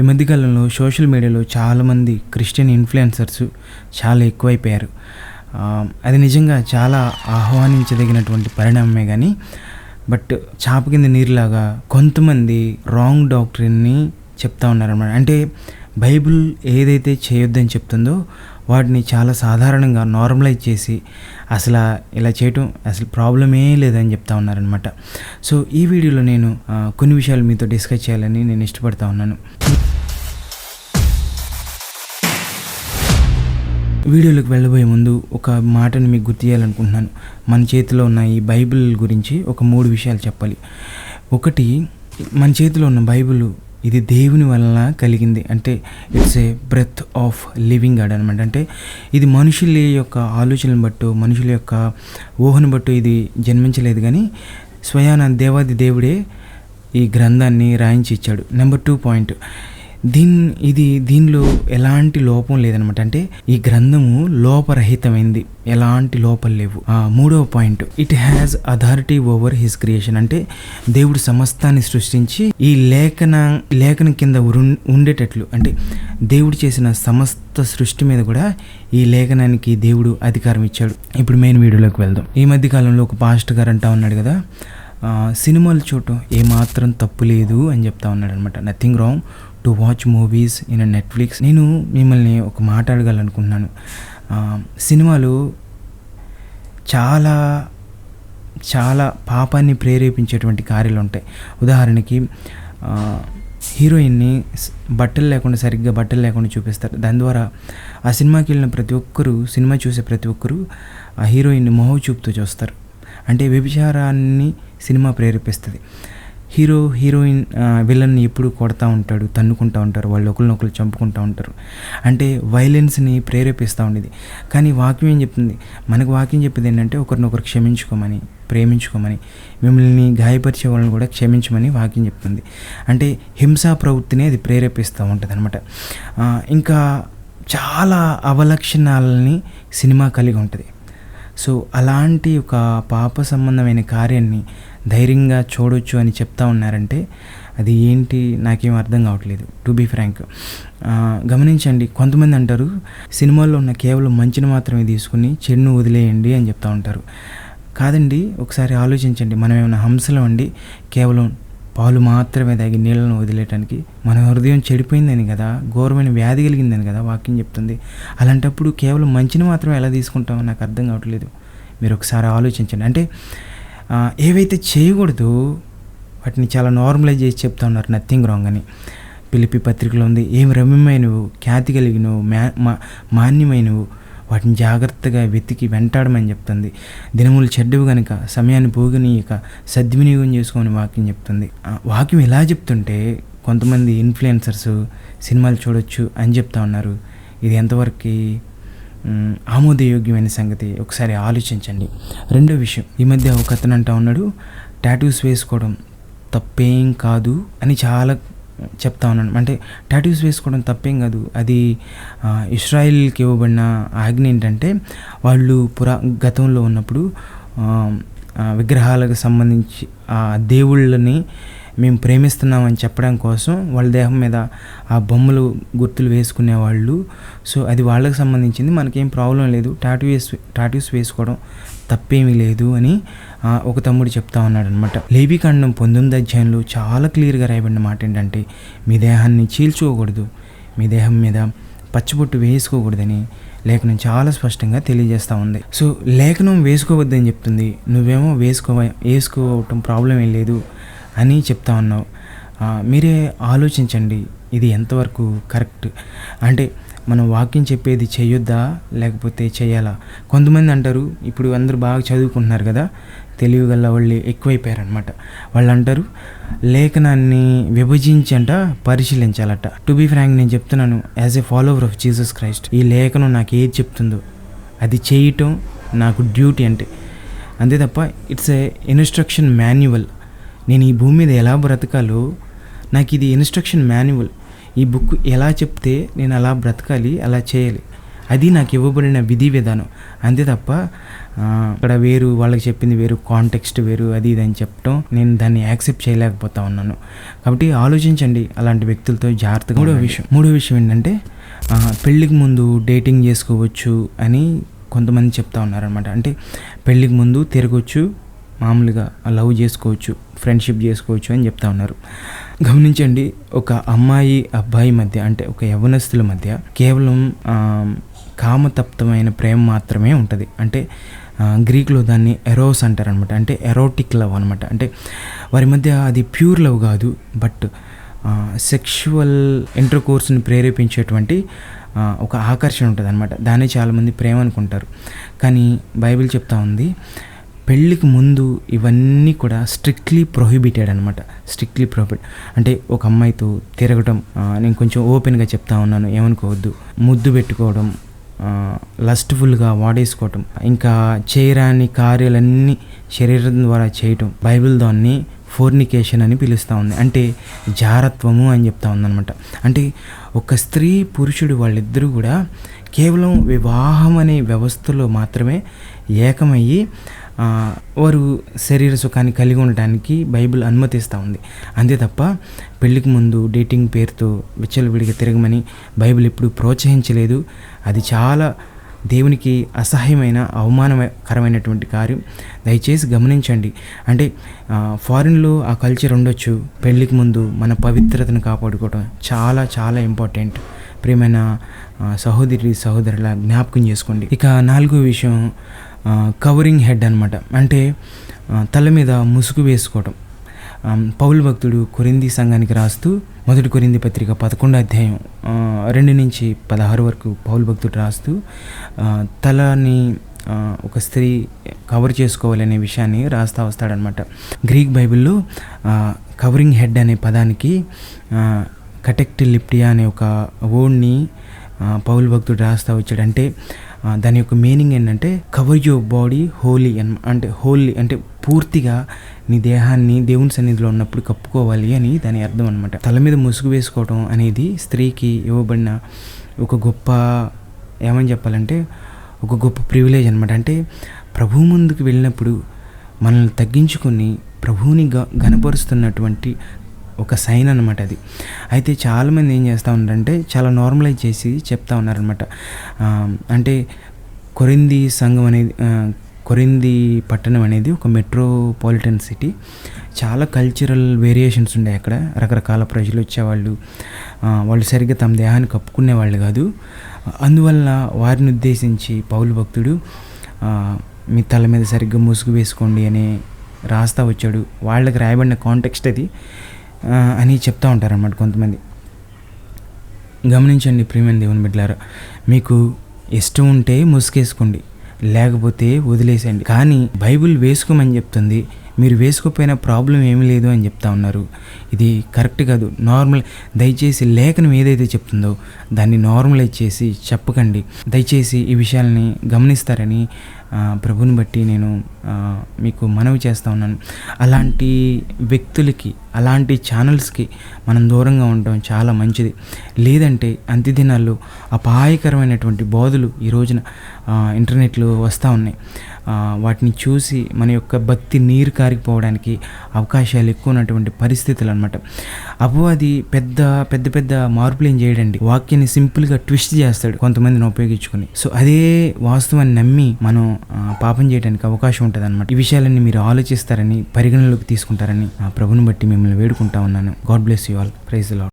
ఈ మధ్యకాలంలో సోషల్ మీడియాలో చాలామంది క్రిస్టియన్ ఇన్ఫ్లుయెన్సర్స్ చాలా ఎక్కువైపోయారు. అది నిజంగా చాలా ఆహ్వానించదగినటువంటి పరిణామమే కానీ బట్ చాప కింద నీరులాగా కొంతమంది రాంగ్ డాక్టరీని చెప్తా ఉన్నారన్నమాట. అంటే బైబిల్ ఏదైతే చేయొద్దని చెప్తుందో వాటిని చాలా సాధారణంగా నార్మలైజ్ చేసి అసలు ఇలా చేయటం అసలు ప్రాబ్లమే లేదని చెప్తా ఉన్నారనమాట సో ఈ వీడియోలో నేను కొన్ని విషయాలు మీతో డిస్కస్ చేయాలని నేను ఇష్టపడతా ఉన్నాను. వీడియోలోకి వెళ్ళబోయే ముందు ఒక మాటను మీకు గుర్తు చేయాలనుకుంటున్నాను. మన చేతిలో ఉన్న ఈ బైబిల్ గురించి ఒక మూడు విషయాలు చెప్పాలి. ఒకటి మన చేతిలో ఉన్న బైబిల్ ఇది దేవుని వలన కలిగింది. అంటే it's a breath of living God అనమాట అంటే ఇది మనుషుల యొక్క ఆలోచనను బట్టు మనుషుల యొక్క ఊహను బట్టు ఇది జన్మించలేదు కానీ స్వయాన దేవాది దేవుడే ఈ గ్రంథాన్ని రాయించి ఇచ్చాడు. నెంబర్ టూ పాయింట్ దీన్ ఇది దీనిలో ఎలాంటి లోపం లేదనమాట అంటే ఈ గ్రంథము లోపరహితమైంది. ఎలాంటి లోపం లేవు. మూడవ point. It has authority over his creation అంటే దేవుడు సమస్తాన్ని సృష్టించి ఈ లేఖన లేఖనం కింద ఉండేటట్లు. అంటే దేవుడు చేసిన సమస్త సృష్టి మీద కూడా ఈ లేఖనానికి దేవుడు అధికారం ఇచ్చాడు. ఇప్పుడు మెయిన్ వీడియోలోకి వెళ్దాం. ఈ మధ్య కాలంలో ఒక పాస్టర్ గారు అంటా ఉన్నాడు కదా సినిమాలు చూడటం ఏమాత్రం తప్పు లేదు అని చెప్తా ఉన్నాడు అనమాట nothing wrong to watch movies in Netflix నేను మిమ్మల్ని ఒక మాట్లాడగలనుకున్నాను సినిమాలు చాలా చాలా పాపాన్ని ప్రేరేపించేటువంటి కార్యాలు ఉంటాయి. ఉదాహరణకి హీరోయిన్ని బట్టలు లేకుండా సరిగ్గా బట్టలు లేకుండా చూపిస్తారు. దాని ద్వారా ఆ సినిమాకి వెళ్ళిన ప్రతి ఒక్కరూ సినిమా చూసే ప్రతి ఒక్కరూ ఆ హీరోయిన్ని మొహం చూపుతూ చూస్తారు. అంటే వ్యభిచారాన్ని సినిమా ప్రేరేపిస్తుంది. హీరో హీరోయిన్ విలన్ని ఎప్పుడు కొడతా ఉంటాడు తన్నుకుంటూ ఉంటారు వాళ్ళు ఒకరినొకరు చంపుకుంటూ ఉంటారు. అంటే వైలెన్స్ని ప్రేరేపిస్తూ ఉండేది. కానీ వాక్యం ఏం చెప్తుంది? మనకు వాక్యం చెప్పేది ఏంటంటే ఒకరినొకరు క్షమించుకోమని ప్రేమించుకోమని మిమ్మల్ని గాయపరిచే వాళ్ళని కూడా క్షమించమని వాక్యం చెప్తుంది. అంటే హింసా ప్రవృత్తిని అది ప్రేరేపిస్తూ ఉంటుంది అనమాట ఇంకా చాలా అవలక్షణాలని సినిమా కలిగి ఉంటుంది. సో అలాంటి ఒక పాప సంబంధమైన కార్యాన్ని ధైర్యంగా చూడొచ్చు అని చెప్తా ఉన్నారంటే అది ఏంటి నాకేం అర్థం కావట్లేదు టు బీ ఫ్రాంక్ గమనించండి కొంతమంది అంటారు సినిమాల్లో ఉన్న కేవలం మంచిని మాత్రమే తీసుకుని చెడును వదిలేయండి అని చెప్తా ఉంటారు. కాదండి ఒకసారి ఆలోచించండి మనం ఏమైనా హంసలం అండి కేవలం పాలు మాత్రమే తాగి నీళ్ళను వదిలేయటానికి మన హృదయం చెడిపోయిందని కదా ఘోరమైన వ్యాధి కలిగిందని కదా వాక్యం చెప్తుంది. అలాంటప్పుడు కేవలం మంచిని మాత్రమే ఎలా తీసుకుంటామో నాకు అర్థం కావట్లేదు. మీరు ఒకసారి ఆలోచించండి. అంటే ఏవైతే చేయకూడదు వాటిని చాలా నార్మలైజ్ చేసి చెప్తా ఉన్నారు. నథింగ్ రాంగ్ అని. పిలిపి పత్రికలో ఉంది ఏం రమ్యమైనవు ఖ్యాతి కలిగినవు మ్యా మా మాన్యమైనవు వాటిని జాగ్రత్తగా వెతికి వెంటాడమని చెప్తుంది. దినములు చెడ్డవు గనుక సమయాన్ని పోగనీయక సద్వినియోగం చేసుకోమని వాక్యం చెప్తుంది. ఆ, వాక్యం ఎలా చెప్తుంటే కొంతమంది ఇన్ఫ్లుయెన్సర్స్ సినిమాలు చూడొచ్చు అని చెప్తా ఉన్నారు. ఇది ఎంతవరకు ఆమోదయోగ్యమైన సంగతి. ఒకసారి ఆలోచించండి. రెండో విషయం ఈ మధ్య ఒక అతను అంటా ఉన్నాడు టాటూస్ వేసుకోవడం తప్పేం కాదు అని చాలా చెప్తా ఉన్నాను అంటే టాటూస్ వేసుకోవడం తప్పేం కాదు. అది ఇస్రాయిల్కి ఇవ్వబడిన ఆజ్ఞ ఏంటంటే వాళ్ళు పురా గతంలో ఉన్నప్పుడు విగ్రహాలకు సంబంధించి ఆ దేవుళ్ళని మేము ప్రేమిస్తున్నామని చెప్పడం కోసం వాళ్ళ దేహం మీద ఆ బొమ్మలు గుర్తులు వేసుకునే వాళ్ళు. సో అది వాళ్ళకి సంబంధించింది. మనకేం ప్రాబ్లం లేదు. టాటూ వేసు టాటూస్ వేసుకోవడం తప్పేమీ లేదు అని ఒక తమ్ముడు చెప్తా ఉన్నాడు అనమాట లేబికాండం పంతొమ్మిది అధ్యాయంలో చాలా క్లియర్గా రాయబడిన మాట ఏంటంటే మీ దేహాన్ని చీల్చుకోకూడదు. మీ దేహం మీద పచ్చిబొట్టు వేసుకోకూడదని లేఖనం చాలా స్పష్టంగా తెలియజేస్తూ ఉంది. సో లేఖనం వేసుకోవద్దని చెప్తుంది. నువ్వేమో వేసుకో వేసుకోవటం ప్రాబ్లం ఏం లేదు. అని చెప్తా ఉన్నావు. మీరే ఆలోచించండి ఇది ఎంతవరకు కరెక్ట్. అంటే మనం వాక్యం చెప్పేది చేయొద్దా లేకపోతే చేయాలా? కొంతమంది అంటారు ఇప్పుడు అందరూ బాగా చదువుకుంటున్నారు కదా తెలివిగల వాళ్ళు ఎక్కువైపోయారనమాట వాళ్ళు అంటారు లేఖనాన్ని విభజించంట పరిశీలించాలట. టు బీ ఫ్రాంక్ నేను చెప్తున్నాను as a follower of Jesus Christ ఈ లేఖనం నాకు ఏది చెప్తుందో అది చేయటం నాకు డ్యూటీ అంటే. అంతే తప్ప ఇట్స్ ఏ ఇన్స్ట్రక్షన్ మాన్యువల్ నేను ఈ భూమి మీద ఎలా బ్రతకాలో నాకు ఇది ఇన్స్ట్రక్షన్ మాన్యువల్. ఈ బుక్ ఎలా చెప్తే నేను అలా బ్రతకాలి అలా చేయాలి. అది నాకు ఇవ్వబడిన విధి విధానం. అంతే తప్ప ఇక్కడ వేరు వాళ్ళకి చెప్పింది వేరు కాంటెక్స్ట్ వేరు అది ఇది అని చెప్పడం నేను దాన్ని యాక్సెప్ట్ చేయలేకపోతా ఉన్నాను. కాబట్టి ఆలోచించండి అలాంటి వ్యక్తులతో జాగ్రత్తగా మూడో విషయం మూడో విషయం ఏంటంటే పెళ్ళికి ముందు డేటింగ్ చేసుకోవచ్చు అని కొంతమంది చెప్తా ఉన్నారనమాట అంటే పెళ్ళికి ముందు తిరగొచ్చు మామూలుగా లవ్ చేసుకోవచ్చు ఫ్రెండ్షిప్ చేసుకోవచ్చు అని చెప్తా ఉన్నారు. గమనించండి ఒక అమ్మాయి అబ్బాయి మధ్య అంటే ఒక యవనస్తుల మధ్య కేవలం కామతప్తమైన ప్రేమ మాత్రమే ఉంటుంది. అంటే గ్రీక్లో దాన్ని ఎరోస్ అంటారు అనమాట అంటే ఎరోటిక్ లవ్ అనమాట అంటే వారి మధ్య అది ప్యూర్ లవ్ కాదు. బట్ సెక్షువల్ ఇంటర్ కోర్స్ని ప్రేరేపించేటువంటి ఒక ఆకర్షణ ఉంటుంది అనమాట దాన్ని చాలామంది ప్రేమ అనుకుంటారు. కానీ బైబిల్ చెప్తా ఉంది పెళ్ళికి ముందు ఇవన్నీ కూడా స్ట్రిక్ట్లీ ప్రొహిబిటెడ్ అనమాట స్ట్రిక్ట్లీ ప్రొహిబిట్ అంటే ఒక అమ్మాయితో తిరగటం నేను కొంచెం ఓపెన్గా చెప్తా ఉన్నాను ఏమనుకోవద్దు. ముద్దు పెట్టుకోవడం లస్ట్ఫుల్గా వాడేసుకోవటం ఇంకా చేయరాని కార్యాలన్నీ శరీరం ద్వారా చేయటం బైబిల్ దాన్ని ఫోర్నికేషన్ అని పిలుస్తూ ఉంది. అంటే జారత్వము అని చెప్తా ఉందన్నమాట. అంటే ఒక స్త్రీ పురుషుడు వాళ్ళిద్దరూ కూడా కేవలం వివాహం అనే వ్యవస్థలో మాత్రమే ఏకమయ్యి వారు శరీర సుఖాన్ని కలిగి ఉండటానికి బైబిల్ అనుమతిస్తూ ఉంది. అంతే తప్ప పెళ్ళికి ముందు డేటింగ్ పేరుతో విచ్చలవిడిగా తిరగమని బైబిల్ ఎప్పుడు ప్రోత్సహించలేదు. అది చాలా దేవునికి అసహ్యమైన అవమానకరమైనటువంటి కార్యం. దయచేసి గమనించండి. అంటే ఫారిన్లో ఆ కల్చర్ ఉండొచ్చు. పెళ్ళికి ముందు మన పవిత్రతను కాపాడుకోవడం చాలా చాలా ఇంపార్టెంట్. ప్రియమైన సహోదరి సహోదరుల జ్ఞాపకం చేసుకోండి. ఇక నాలుగో విషయం కవరింగ్ హెడ్ అనమాట అంటే తల మీద ముసుగు వేసుకోవటం. పౌలు భక్తుడు కొరింది సంఘానికి రాస్తూ మొదటి కొరింది పత్రిక పదకొండో అధ్యాయం రెండు నుంచి పదహారు వరకు పౌలు భక్తుడు రాస్తూ తలని ఒక స్త్రీ కవర్ చేసుకోవాలనే విషయాన్ని రాస్తా వస్తాడనమాట గ్రీక్ బైబిల్లో కవరింగ్ హెడ్ అనే పదానికి కటెక్ట్ లిప్టియా అనే ఒక ఓడ్ని పౌలు భక్తుడు రాస్తా వచ్చాడు. అంటే దాని యొక్క మీనింగ్ ఏంటంటే కవర్ యువర్ బాడీ హోలీ అన్ అంటే హోలీ అంటే పూర్తిగా నీ దేహాన్ని దేవుని సన్నిధిలో ఉన్నప్పుడు కప్పుకోవాలి అని దాని అర్థం అనమాట తల మీద ముసుగు వేసుకోవడం అనేది స్త్రీకి ఇవ్వబడిన ఒక గొప్ప ఏమని చెప్పాలంటే ఒక గొప్ప ప్రివిలేజ్ అనమాట అంటే ప్రభు ముందుకు వెళ్ళినప్పుడు మనల్ని తగ్గించుకొని ప్రభువుని గ గనపరుస్తున్నటువంటి ఒక సైన్ అనమాట అది. అయితే చాలామంది ఏం చేస్తూ ఉన్నారంటే చాలా నార్మలైజ్ చేసి చెప్తా ఉన్నారనమాట అంటే కొరింది సంఘం అనేది కొరింది పట్టణం అనేది ఒక మెట్రోపాలిటన్ సిటీ చాలా కల్చరల్ వేరియేషన్స్ ఉండే అక్కడ. రకరకాల ప్రజలు వచ్చేవాళ్ళు. వాళ్ళు సరిగ్గా తమ దేహాన్ని కప్పుకునే వాళ్ళు కాదు. అందువల్ల వారిని ఉద్దేశించి పౌలు భక్తుడు మీ తల మీద సరిగ్గా ముసుగు వేసుకోండి అని రాస్తా వచ్చాడు. వాళ్ళకి రాయబడిన కాంటెక్స్ట్ అది. అని చెప్తా ఉంటారన్నమాట కొంతమంది. గమనించండి ప్రియమైన దేవుని బిడ్డలారా మీకు ఇష్టం ఉంటే ముసుకేసుకోండి లేకపోతే వదిలేసేయండి. కానీ బైబిల్ వేసుకోమని చెప్తుంది మీరు వేసుకోపోయిన ప్రాబ్లం ఏమీ లేదు అని చెప్తా ఉన్నారు. ఇది కరెక్ట్ కాదు. నార్మల్ దయచేసి లేఖనం ఏదైతే చెప్తుందో దాన్ని నార్మలైజ్ చేసి చెప్పకండి. దయచేసి ఈ విషయాలని గమనిస్తారని ప్రభుని బట్టి నేను మీకు మనవి చేస్తూ ఉన్నాను. అలాంటి వ్యక్తులకి అలాంటి ఛానల్స్కి మనం దూరంగా ఉండటం చాలా మంచిది. లేదంటే అంత్య దినాల్లో అపాయకరమైనటువంటి బోధలు ఈ రోజున ఇంటర్నెట్లో వస్తూ ఉన్నాయి. వాటిని చూసి మన యొక్క భక్తి నీరు కారిపోవడానికి అవకాశాలు ఎక్కువ ఉన్నటువంటి పరిస్థితులు అనమాట అపవాది పెద్ద పెద్ద పెద్ద మార్పులు ఏం చేయడండి. వాక్యాన్ని సింపుల్గా ట్విస్ట్ చేస్తాడు కొంతమందిని ఉపయోగించుకొని. సో అదే వాస్తవాన్ని నమ్మి మనం పాపం చేయడానికి అవకాశం ఉంటుంది అనమాట ఈ విషయాలన్నీ మీరు ఆలోచిస్తారని పరిగణలోకి తీసుకుంటారని ఆ ప్రభుని బట్టి మిమ్మల్ని వేడుకుంటా ఉన్నాను. God bless you all. Praise Lord